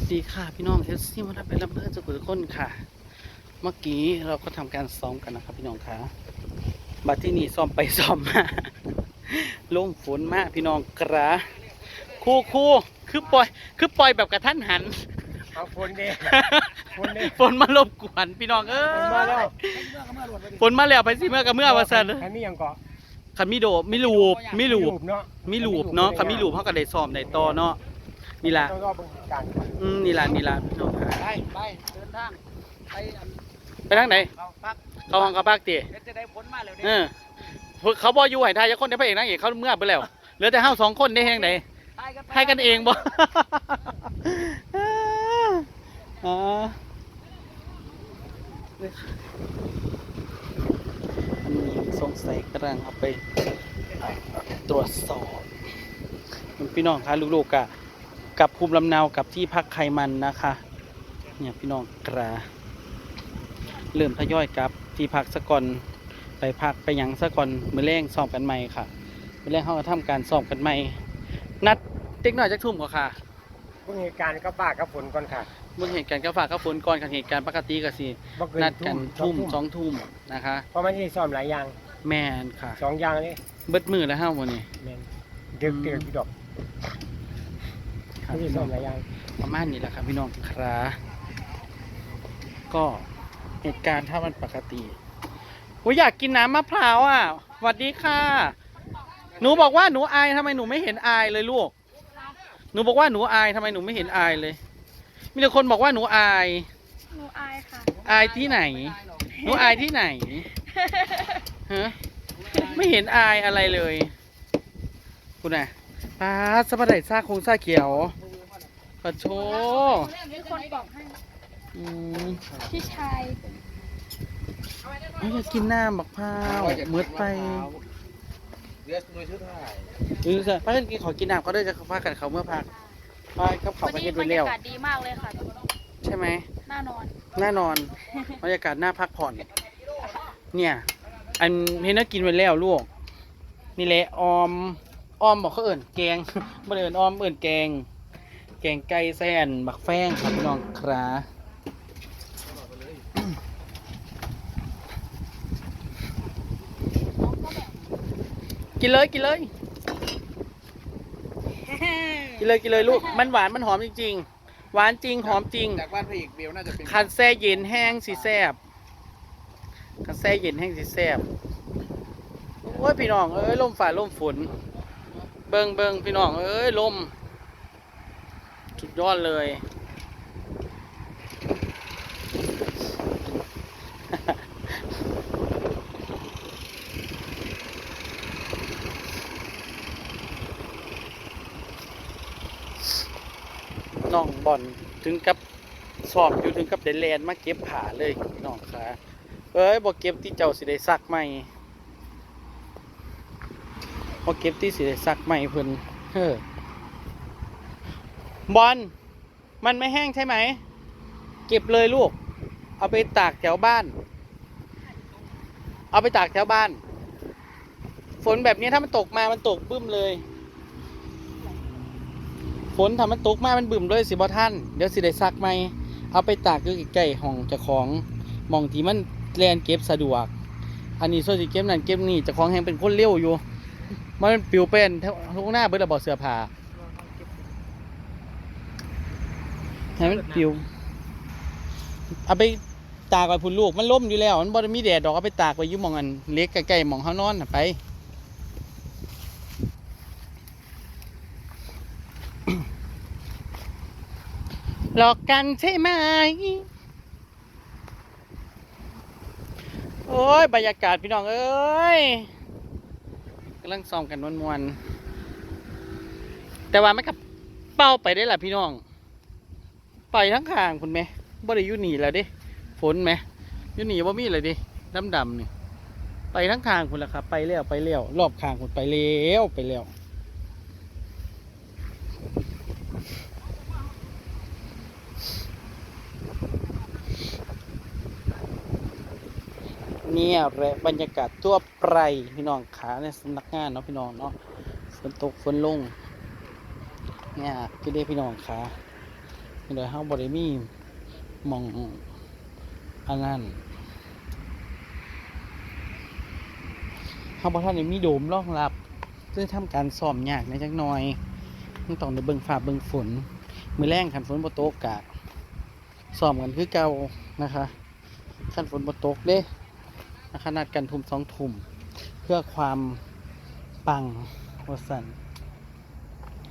วัสดีค่ะพี่น้องเอสซี่มารับเป็นรับเพื่อนสุขุทุกคนค่ะ เมื่อกี้เราก็ทำการซ้อมกันนะครับพี่น้องค่ะบัดที่นี่ซ้อมไปซ้อมมาลงฝนมากพี่น้องกระครู่ครู่คือปล่อย คือปล่อยแบบกระทันหันเอาฝนเด้ฝนเด้ฝนมารบกวนพี่น้องเอ้ฝนมาแล้วยฝนมาแล้วไปสิเมื่อกับเมื่อวาสันอันนี้ยังเกาะคันมิโดดมิลูบมิลูบเนาะมิลูบเนาะคันมิลูบเขาก็ได้ซ้อมได้ต่อเนาะ นี่ล่ะต้องรอเบิ่งการอืมนี่ล่ะนี่ล่ะพี่น้องค่ะไปไปเดินทางไปอันไปทางไหนเขาพักเข้าห้องกับปากตีเดี๋ยวจะได้ผลมาแล้วเอเนี่ยอเขาบอกอยู่ให้ทายจะคนได้พระเอกนางเอกเขาเมื่อไปแล้วเหลือแต่เฮาสองคนได้แห่งไหนตายกันไปให้กันเองบ่อ่าอันนี้สงสัยกำลังเอาไปตรวจสอบพี่น้องคะลูกๆกะ กับภูมิลำเนากับที่พักไขมันนะคะ เนี่ยพี่น้องกราเริ่มทยอยกลับที่พักสะก่อนไปพักไปหยังสะก่อนมือแรงสอบกันใหม่ค่ะมือแรงเขาก็ทำการสอบกันใหม่ นัดเด็กหน่อยจักทุ่มกว่าค่ะเบิ่งเหตุการณ์กับป้ากับฝนก่อนค่ะเมื่อเหตุการณ์ก็ฝากก็ฝนก่อนกับเหตุการณ์ปกติก็สิบ่เกินนัดกันทุ่มสสอองงทุ่มนะคะเพราะมันสิซ้อมหลายอย่างแม่นค่ะสองอย่างนี่เบิดมือแล้วห้าวันนี้แม่นดึกดึกพี่ดอก ครับมันสิซ้อมหลายอย่างประมาณนี้แหละครับพี่น้องครับก็เหตุการณ์ถ้ามันปกติโอ้ยอยากกินน้ำมะพร้าวอะสวัสดีค่ะ หนูบอกว่าหนูอายทำไมหนูไม่เห็นอายเลยลูก หนูบอกว่าหนูอายทำไมหนูไม่เห็นอายเลย มีแต่คนบอกว่าหนูอาย หนูอายค่ะ อายที่ไหน หนูอายที่ไหนฮะไม่เห็นอายอะไรเลย คุณน่ะ ป้าดสะบัดไหลซาคงซาเขียวปะโชมีคนบอกให้อืมพี่ชายเอาอยากกินน้ำบักพร้าวมืดไปเดี๋ยวหน่วยชุดถ่ายหรือจะป้ากันกินขอกินน้ำเขาได้จะพากันเขาเมื่อพักพากับเขาวันไปนี้เฮ็ดบไว้รรแล้ยาวกาศดีมากเลยค่ะใช่ไหมน่านอนแน่นอนบรรยากาศน่าพักผ่อน เนี่ย อันเห็นนักกินไปแล้วลูก นี่แหละออม ออมบอกเขาเอิ่นแกงบ่ได้เอิ่นออมเอิ่นแกง แกงไก่แซนบักแฟงครับพี่น้องครับกินเลยกินเลย กินเลยกินเลยลูก มันหวานมันหอมจริงๆ หวานจริงหอมจริง จากบ้านพระเอกเบลน่าจะเป็นคันแซ่เย็นแห้งสีแซบคันแซ่เย็นแห้งสีแซบโอ้ยพี่น้องเอ้ยลมฝ่าลมฝน เบิงเบิงพี่น้อง เอ้ยลมสุดยอดเลย น้องบอลถึงกับสอบอยู่ถึงกับเดแลนด์มาเก็บผาเลยน้องค่ะเอ้ยบ่เก็บที่เจ้าสิได้ซักใหม่ บ่เก็บที่สิได้ซักใหม่เพิ่นเฮ้อบอลมันไม่แห้งใช่ไหม เก็บเลยลูก เอาไปตากแถวบ้าน เอาไปตากแถวบ้าน ฝนแบบนี้ถ้ามันตกมามันตกบึ้มเลย ฝนทำมันตกมามันบึ่มด้วยสิบอท่าน เดี๋ยวสิได้ซักไหมเอาไปตากอยู่ใกล้ห้องเจ้าของมองที่มันแลนเก็บสะดวก อันนี้ส่วนสิเก็บนั่นเก็บนี่เจ้าของแหงเป็นคนเลี้ยวอยู่ มันปิวเป็นทุกหน้าเบิดระบอเสื้อผ้าให้มันปิว เอาไปตากไว้พุ่นลูก มันล่มอยู่แล้ว มันบ่ได้มีแดดดอกเอาไปตากไว้อยู่หมองอันเล็กใกล้ๆมองเฮานอนไป หลอกกันใช่ไหม โอ้ย บรรยากาศพี่น้องเอ้ย กำลังซ้อมกันมวนๆแต่ว่าไม่กับเป้าไปได้ล่ะพี่น้อง ไปทั้งข้างคุณไหมบ่ได้ยู่หนีแล้วดิฝนไหมยู่หนีว่ามีอะไรดิดำๆนี่ไปทั้งข้างคุณละครับ ไปแล้วไปแล้วรอบข้างคุณไปแล้วไปแล้ว เนี่ยแหละบรรยากาศทั่วไปพี่น้องขาในสำนักงานเนาะพี่น้องเนาะฝนตกฝนลงเนี่ยคือได้พี่น้องขาโดยเฮาบ่ได้มีมองอันนั้นเฮาบ่ทันได้มีโดมรองรับคือทำการซ้อมยากในจักหน่อยมันต้องได้เบิ่งฟ้าเบิ่งฝน มือแรงคันฝนบ่ตกกะซ้อมกันคือเก่านะคะคันฝนบ่ตกเด้ นะคะนัดกันทุ่มสองทุ่มเพื่อความปังว่าสัน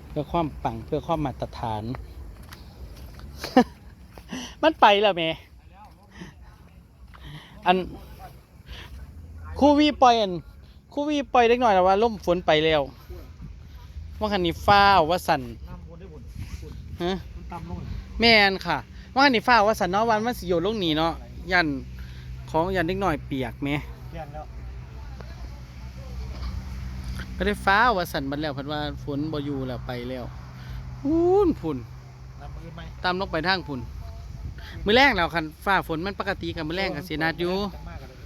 เพื่อความปังเพื่อความมาตรฐาน มันไปแล้วแม่อันคู่วีปล่อยอันคู่วีปล่อยเล็กหน่อยแล้วว่าล่มฝนไปแล้วว่าคันนี้ฟ้าวว่าสันฮะแม่นค่ะ ว่าคันนี้ฟ้าวว่าสันเนาะวันมันสิโยนลงนี่เนาะยัน ของยันเล็กหน่อยเปียกแหม่เปลี่ยนแล้วไม่ได้ฟ้าวว่าสั่นบัดแล้วเพันว่าฝนบ่อยู่แล้วไปแล้วพูนพุ่นน้ำมือไหมตามลงไปทางพุ่นมื้อแรงแล้วคันฟ้าฝนมันปกติกับมื้อแรงกับสีนาดอยู่มากกันเลย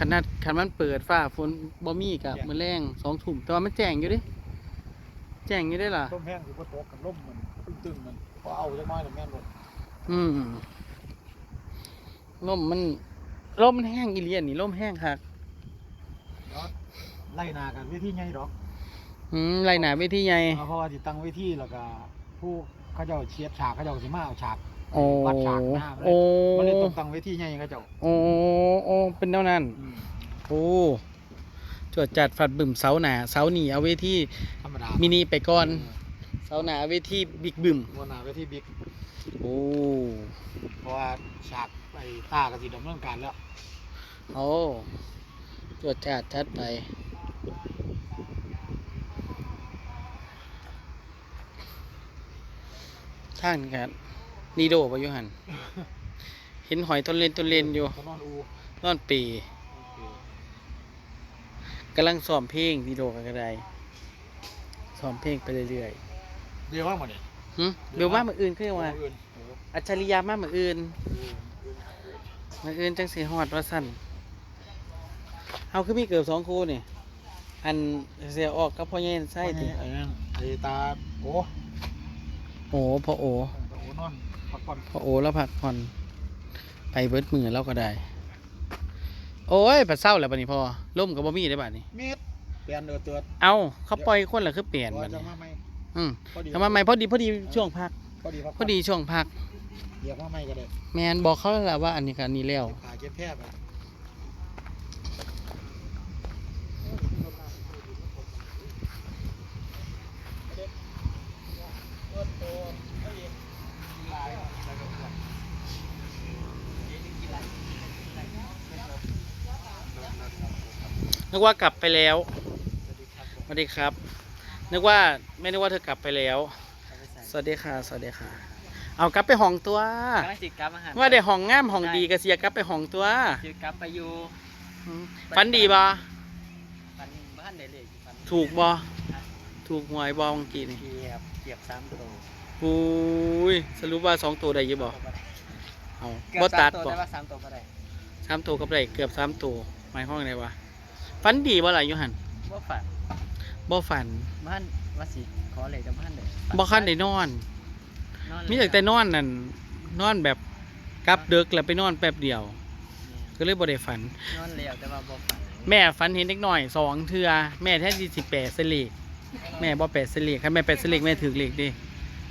ขนาดคันมันเปิดฟ้าฝนบ่มีกับมื้อแรงสองทุ่มแต่ว่ามันแจ้งอยู่เดิแจ้งอยู่ได้ล่ะต้มแห้งอยู่บนโต๊ะกับล่มมันตึงๆมันพอเอาจังน้อยหนึ่งแม่นหมดอืมลมมัน ลมมันแห้งอีเลียนนี่ลมแห้งคักไล่นากันเวทีใหญ่ดอกอืมไรหนาเวทีใหญ่ เพราะว่าติดตั้งเวทีแล้วก็ผู้เขาเจ้าเชียดฉากเขาเจ้าสิมาเอาฉากโอ้วัดฉากหน้ามันโอ้มันเลยต้องตั้งเวทีใหญ่เขาเจ้าโอ้โอ้เป็นเท่านั้น อืมโอ้จวดจัดฝัดบึ่มเสาหนาเสาหนีเอาเวทีธรรมดามินิไปก่อนเสาหนาเอาเวทีบิ๊กบึ่มวันหนาเวทีบิ๊กโอ้เพราะว่าฉาก ไปตากับสีดำเนินการแล้วโอ้จวดจัดจัดไป ท่านครับนีโดไปอยู่หัน เห็นหอยต้นเลนต้นเลนอยู่เขานอนอูนอนปีกำลังซ้อมเพลงนีโดกันก็ได้ซ้อมเพลงไปเรื่อยเดียวว่าหมดเนี่ยๆหึเดี๋ยวมาเมื่ออื่นขึ้นมาอื่นเอออัจฉริยะมาเมื่ออื่น เออเมื่ออื่นจังสีฮอดว่าสั่นเอาคือมีเกือบสองคู่นี่ อันเสียออกกับพ่อเย็นใช่ติไอ้นั่นไอ้ตาโอ้โอ้พ่อโอตาโอนอนพักผ่อนพ่อโอแล้วพักผ่อน ไปเบิดมือแล้วก็ได้ โอ้ยปัดเศร้าแล้วบัดนี้พ่อล่มกับบ่มีได้บัดนี้ เม็ดเปลี่ยนเดือดเตือนเอาเขาปล่อยคนละคือเปลี่ยนบัดจะนี้มาไหมอืมพอดีทำมาใหม่พอดีพอดีช่วงพัก พอดีพักพอดีช่วงพัก เดี๋ยวมาไหมก็ได้แมนบอกเขาแล้วล่ะว่าอันนี้กับอันนี้แล้วขาเจ็บแผลไปนึกว่ากลับไปแล้ว สวัสดีครับ นึกว่าไม่นึกว่าเธอกลับไปแล้ว สวัสดีค่ะ สวัสดีค่ะ เอากลับไปห้องตัวกำลังสิกลับอาหารว่าได้ห้องงามห้องดีก็เสียกลับไปห้องตัวสิกลับไปอยู่อืมฝันดีบ่ปันบ้านได้เลยปันถูกบ่ถูกหวยบ่เมื่อกี้นี่เกียบเกียบสามตัวอุ้ยสรุปว่าสองตัวได้อยี่บ่เอาเกือบบ่สาตัมดตัวบ่ได้ว่าสามตัวก็ได้สามตัวกับได้เกือบสามตัวหมายความว่าไงวะฝันดีบ่ล่ะอยูหันว่าฝันบ่ฝันบ้านว่าสิขอเลยจะบ้านเลยบ่คันได้นอน มีแต่แต่นอนนั่นนอนแบบกลับดึกแล้วไปนอนแป๊บเดียว ก็เลยบ่ได้ฝัน นอนแล้วแต่ว่าบ่ฝันแม่ฝันเห็นเด็กน้อยสองเทือแม่แท้ที่สิแปดเสลีกแม่บ่แปดเสลีกคันแม่แปดเสลีกแม่ถือเลขดิ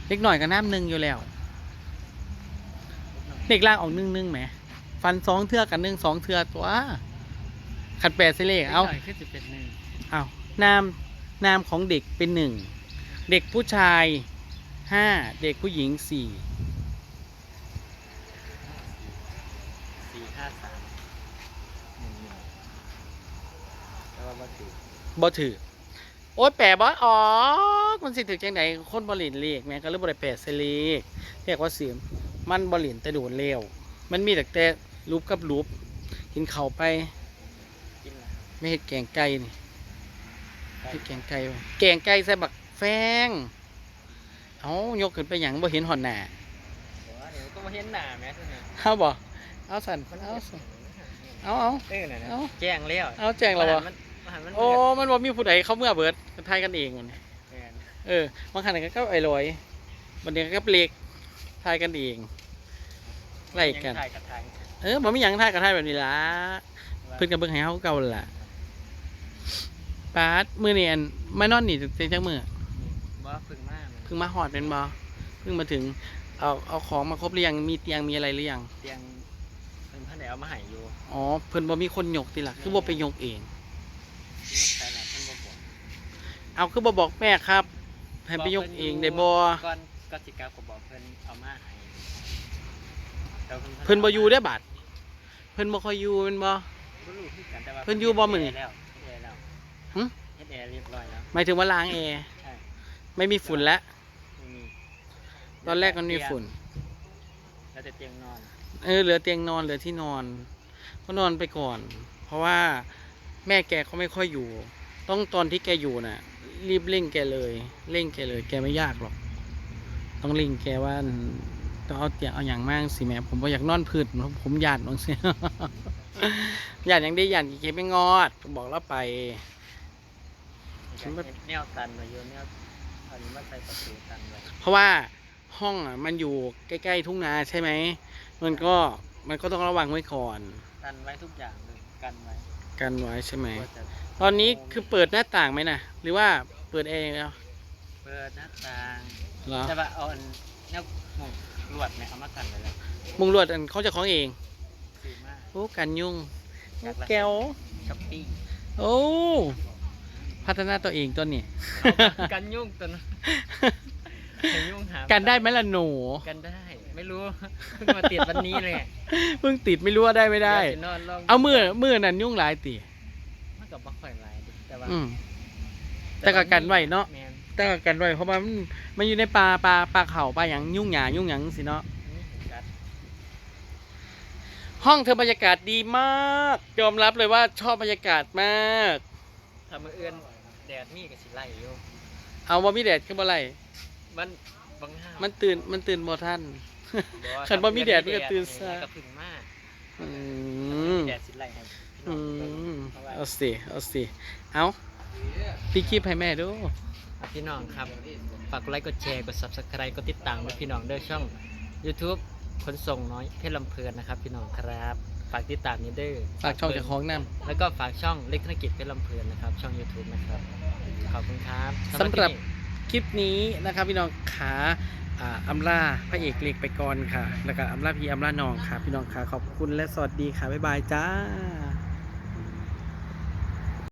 เด็กน้อยก็น้ำหนึ่งอยู่แล้วเด็กล่างออกหนึ่งหนึ่งแหมฟันสองเทือกันหนึ่งสองเทือตัวขัดแปดเสลีกเอาหน่อยขึ้นสิเป็นหนึ่งเอานามนามของเด็กเป็นหนึ่งเด็กผู้ชาย ห้าเด็กผู้หญิงสี่สี่ห้าสามหนึ่งหนึ่งแต่ว่าบ่ถูกบ่ถือโอ๊ยแปะบ่อ๋อมันสิถือจังไหนคนบรินเลขแม่ก็เลยบ่ได้แปะเสลีกเรียกว่าเสียมมันบรินแต่โดนเร็วมันมีแต่แต่รูปกับรูปกินเข่าวไปกินละไม่เห็ดแกงไก่นี่เห็ดแกงไก่บ่แกงไก่ใส่บักแฟง เอายกขึ้นไปหยังบ่เห็นหอนหน้าเดี๋ยวว่าเดี๋ยวก็มาเห็นหน้าแม่ใช่ไหมเอาบ่เอาสั่นเอาสั่นเอาเอาเออน่ะนะเอ้าแจ้งแล้วเอาแจ้งแล้วบ่มันมันมันโอ้มันบ่มีผู้ใดเขาเมื่อเบิดมันทายกันเองมันแม่นเออบางครั้งก็ไอ้ลอยบางทีก็เล็กทายกันเองไล่กันยังถ่ายกับทางเออบ่มีหยังทายกันทายแบบนี้ล่ะเพิ่นก็เบิ่งให้เฮาเก่าล่ะปาดมื้อนี้อันมานอนนี่จังจังมื้อบ่พึ่งมากมัน เพิ่งมาฮอดเป็นบ่เพิ่งมาถึง เอาเอาของมาครบหรือยังมีเตียงมีอะไรหรือยังเตียงเพิ่นท่านได้เอามาให้อยู่อ๋อเพิ่นบ่มีคนยกติล่ะคือบ่ไปยกเองที่ใส่ละเพิ่นบ่บอกเอาคือบ่บอกแม่ครับให้ไปยกเองได้บ่ก่อนก็สิกลับก็บอกเพิ่นเอามาให้แต่เพิ่นบ่อยู่ได้อบัดเพิ่นบ่ค่อยอยู่แม่นบ่ บ่รู้คือกันแต่ว่าเพิ่นอยู่บ่มื้อนี้เฮ็ดแอร์แล้วหึ เฮ็ดแอร์เรียบร้อยแล้วหมายถึงว่าล้างแอร์ใช่ไม่มีฝุ่นแล้วไม่มี ตอนแรกมันมีฝุ่น แล้วแต่เตียงนอน เออเหลือเตียงนอนเหลือที่นอน ก็นอนไปก่อน เพราะว่าแม่แกเขาไม่ค่อยอยู่ ต้องตอนที่แกอยู่น่ะ รีบเร่งแกเลยเร่งแกเลย แกไม่ยากหรอก ต้องเร่งแกว่าต้องเอาเตียงเอาอย่างมากสิแม่ผมบ่อยากนอนพื้นผมผมหยาดน้องเสียหยาดยังได้หยาดอีกเคไม่งอดบอกแล้วไปฉันว่าแนวตันมาอยู่แนวอันนี้มาใส่ประตูตันไว้เพราะว่า ห้องอะ มันอยู่ใกล้ๆทุ่งนาใช่ไหม มันก็มันก็ต้องระวังไว้ก่อนตันไว้ทุกอย่างเลยกันไว้กันไว้ใช่ไหม กลัวจะตอนนี้คือเปิดหน้าต่างไหมนะหรือว่าเปิดแอร์แล้วเปิดหน้าต่างเหรอแต่ว่าเอาอันแนวหมุงลวดเนี่ยเอามากันไว้เลยมุงลวดอันเขาจะของเองซื้อมาโอ้กันยุ่งจากแก้วช้อปปี้โอ้พัฒนาตัวเองตัวนี้ กันยุ่งตัวนั้ นกันยุ่งหากันได้ไหมล่ะหนู กันได้ ไม่รู้เพิ่งมาติดวันนี้เลยเพิ่งติดไม่รู้ว่าได้ไม่ได้ เยวสินอนลงเอามือมือนั่นยุ่งหลายตีมันกับบักข่อยหลายดิแต่ว่าอืม แต่ก็กันไว้เนาะ แมนแต่ก็กันไว้เพราะว่ามันมันอยู่ในปลาปลาปลาเขาปลาหยังยุ่งหยายุ่งหยังสิเนาะ นี่เห็นกัดห้องเธอบรรยากาศดีมากยอมรับเลยว่าชอบบรรยากาศมาก ทำมือเอื้อนแดดมีกับสิไล่อยู่เอาว่ามีแดดขึ้นมาไร มันบังห้ามันตื่นมันตื่นบ่ท่านบอกว่าคันบ่มีแดดมันก็ตื่นสายก็พึ่งมากอืมแดดสิไล่ให้พี่น้อืองเบิ่งมเพราะว่าเอาสิเอาสิเอาพี่คลิปให้แม่ดูพี่น้องครับฝากกดไลค์กดแชร์กด subscribe กดติดตามด้วยพี่น้องเด้อช่อง YouTube ขนส่งน้อยเพชรลำเพลินนะครับ พี่น้องครับฝากติดตามนี้เด้อ ฝากช่องเจากของนแล้วก็ฝากช่องเล็กธนกิจเพชรลำเพลินนะครับ ช่อง YouTube นะครับ ขอบคุณครับำสำหรับ ที่นี่ คลิปนี้นะครับพี่น้องขาอัมลาพระเอกเล็กไปก่อนค่ะ แล้วก็อัมลาพี่อัมลาน้องค่ะ พี่น้องขาขอบคุณและสวัสดีค่ะบ๊ายบายจ้า